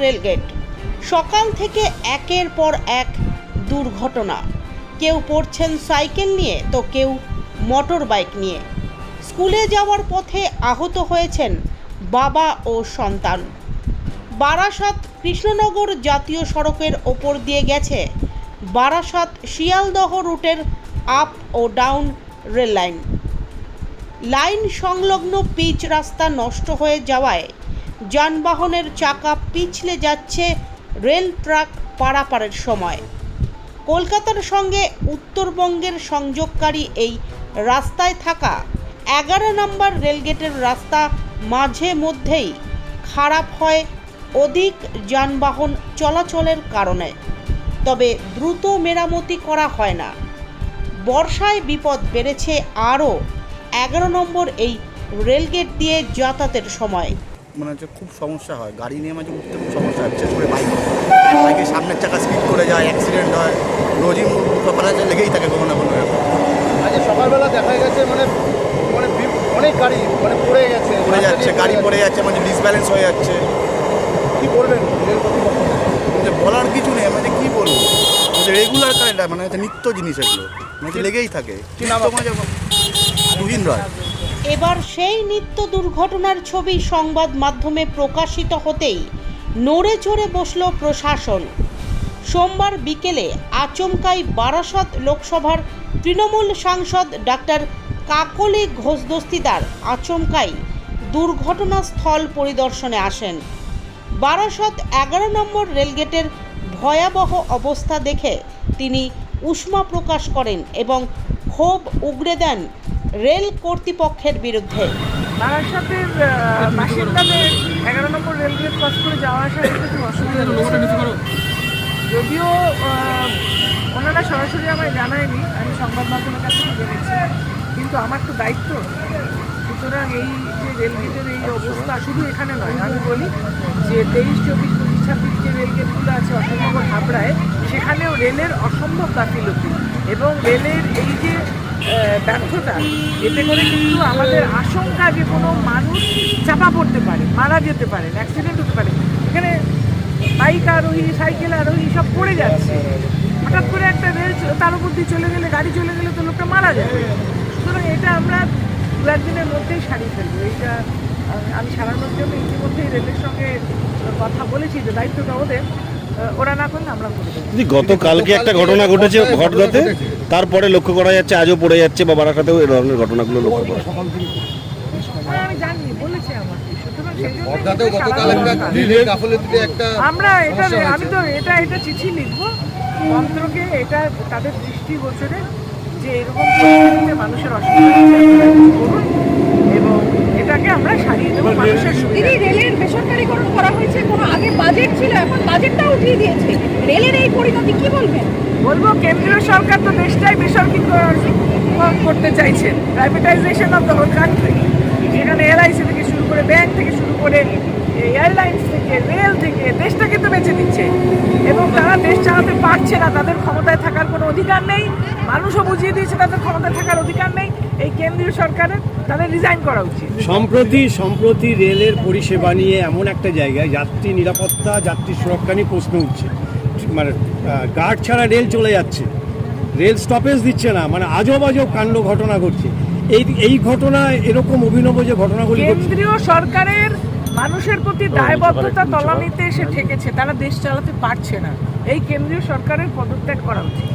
Rail gate. সকাল থেকে একের পর এক দুর্ঘটনা। কেউ পড়ছেন সাইকেল নিয়ে, তো কেউ মোটর বাইক নিয়ে। স্কুলে যাওয়ার পথে আহত হয়েছেন বাবা ও সন্তান। বারাসাত কৃষ্ণনগর জাতীয় সড়কের ওপর দিয়ে গেছে বারাসাত শিয়ালদহ রুটের আপ ও ডাউন রেল লাইন লাইন সংলগ্ন পিচ রাস্তা নষ্ট হয়ে যাওয়ায় যানবাহনের চাকা পিছলে যাচ্ছে রেল ট্রাক পারাপারের সময়। কলকাতার সঙ্গে উত্তরবঙ্গের সংযোগকারী এই রাস্তায় থাকা এগারো নম্বর রেলগেটের রাস্তা মাঝে মধ্যেই খারাপ হয় অধিক যানবাহন চলাচলের কারণে। তবে দ্রুত মেরামতি করা হয় না। বর্ষায় বিপদ বেড়েছে আরও এগারো নম্বর এই রেলগেট দিয়ে যাতায়াতের সময়। মানে হচ্ছে খুব সমস্যা হয়। গাড়ি নিয়ে মাঝে উঠতে খুব সমস্যা হয় বিশেষ করে বাইক। বাইকের সামনের চাকা স্পিড করে যায় অ্যাক্সিডেন্ট হয় রোজই ব্যাপারে লেগেই থাকে কোনো না কোনো। আজকে সকালবেলা দেখা গেছে মানে মানে অনেক গাড়ি মানে পড়ে গেছে। পড়ে যাচ্ছে গাড়ি পড়ে যাচ্ছে মানে ডিসব্যালেন্স হয়ে যাচ্ছে। কি মানে বলার কিছু নেই মানে কি বলব? যে রেগুলার কারেন্ট মানে হচ্ছে নিত্য জিনিস এগুলো। মানে লেগেই থাকে। তুহিন রয়। এবার সেই নিত্য দুর্ঘটনার ছবি সংবাদ মাধ্যমে প্রকাশিত হতেই নড়ে চড়ে বসল প্রশাসন। সোমবার বিকেলে আচমকাই বারাসত লোকসভার তৃণমূল সাংসদ ডাক্তার কাকলি ঘোষ দস্তিদার আচমকাই দুর্ঘটনাস্থল পরিদর্শনে আসেন। বারাসত এগারো নম্বর রেলগেটের ভয়াবহ অবস্থা দেখে তিনি উষ্মা প্রকাশ করেন এবং ক্ষোভ উগরে দেন রেল কর্তৃপক্ষের বিরুদ্ধে। বারাসাতের বাসিন্দাদের এগারো নম্বর রেলগেট ক্রস করে যাওয়া আসা করতে খুব অসুবিধা যদিও ওনারা সরাসরি আমায় জানায়নি আমি সংবাদ মাধ্যমের কাছে থেকে জেনেছি। কিন্তু আমার তো দায়িত্ব। সুতরাং এই যে রেলগেটের এই অবস্থা শুধু এখানে নয় আমি বলি যে তেইশ চব্বিশ পঁচিশ ছাব্বিশ যে রেলগেটগুলো আছে অশোকনগর হাবড়ায় সেখানেও রেলের অসম্ভব গাফিলতি। এবং রেলের এই যে ব্যর্থতা। এতে করে কিন্তু আমাদের আশঙ্কা যে কোনো মানুষ চাপা পড়তে পারে, মারা যেতে পারে অ্যাক্সিডেন্ট হতে পারে। এখানে বাইক আরোহী সাইকেল আরোহী সব পড়ে যাচ্ছে। হঠাৎ করে একটা রেল তার উপর দিয়ে চলে গেলে, গাড়ি চলে গেলে তো লোকটা মারা যাবে। সুতরাং এটা আমরা দু একদিনের মধ্যেই সারিয়ে ফেলব। এইটা আমি সারানোর জন্য ইতিমধ্যেই রেলের সঙ্গে কথা বলেছি, যে দায়িত্বটা ওদের। ওরা না করলে আমরা করে দেবো। দিদি, গতকালকে একটা ঘটনা ঘটেছে ঘটগাতে তারপরে লক্ষ্য করা যাচ্ছে আজও পড়ে যাচ্ছে বা বারাসাতেও এই ধরনের ঘটনাগুলো লক্ষ্য করা যাচ্ছে। হ্যাঁ, আমি জানি বলেছে আমাকে। সুতরাং সেই জন্য বর্ধাতেও এটা গতকাল সারানো একটা দরকার। রেলের গাফলতিতে একটা আমরা এটা আমি তো এটা এটা চিঠি লিখব। মন্ত্রকে এটা তাদের দৃষ্টি গোচরে যে এরকম পরিস্থিতিতে মানুষের অসুবিধা হচ্ছে, আপনারা কিছু করুন এবং এটাকে দেবো মানুষের দিদি রেলের বেসরকারীকরণ করা হয়েছে কোনো আগে বাজেট ছিল এখন বাজেটটা উঠিয়ে দিয়েছে। রেলের এই পরিণতি কি বলবেন? বলব কেন্দ্রীয় সরকার তো দেশটাই বেসরকারি করতে চাইছেন privatization of the whole country যেখানে এলআইসি থেকে শুরু করে ব্যাংক থেকে শুরু করে এয়ারলাইন্স থেকে রেল থেকে দেশটাকে তো বেঁচে দিচ্ছে এবং তারা দেশ চালাতে পারছে না তাদের ক্ষমতায় থাকার কোনো অধিকার নেই। মানুষও বুঝিয়ে দিয়েছে তাদের ক্ষমতায় থাকার অধিকার নেই। এই কেন্দ্রীয় সরকারের তাদের রিজাইন করা উচিত। সম্প্রতি সম্প্রতি রেলের পরিষেবা নিয়ে এমন একটা জায়গায় যাত্রী নিরাপত্তা যাত্রী সুরক্ষা নিয়ে প্রশ্ন উঠছে। মানে গার্ড ছাড়া রেল চলে যাচ্ছে। রেল স্টপেজ দিচ্ছে না। মানে আজব আজব কাণ্ড ঘটনা ঘটছে। এই এই ঘটনা এরকম অভিনব যে ঘটনাগুলি কেন্দ্রীয় সরকারের মানুষের প্রতি দায়বদ্ধতা তলানিতে এসে ঠেকেছে। তারা দেশ চালাতে পারছে না। এই কেন্দ্রীয় সরকারের পদত্যাগ করা উচিত।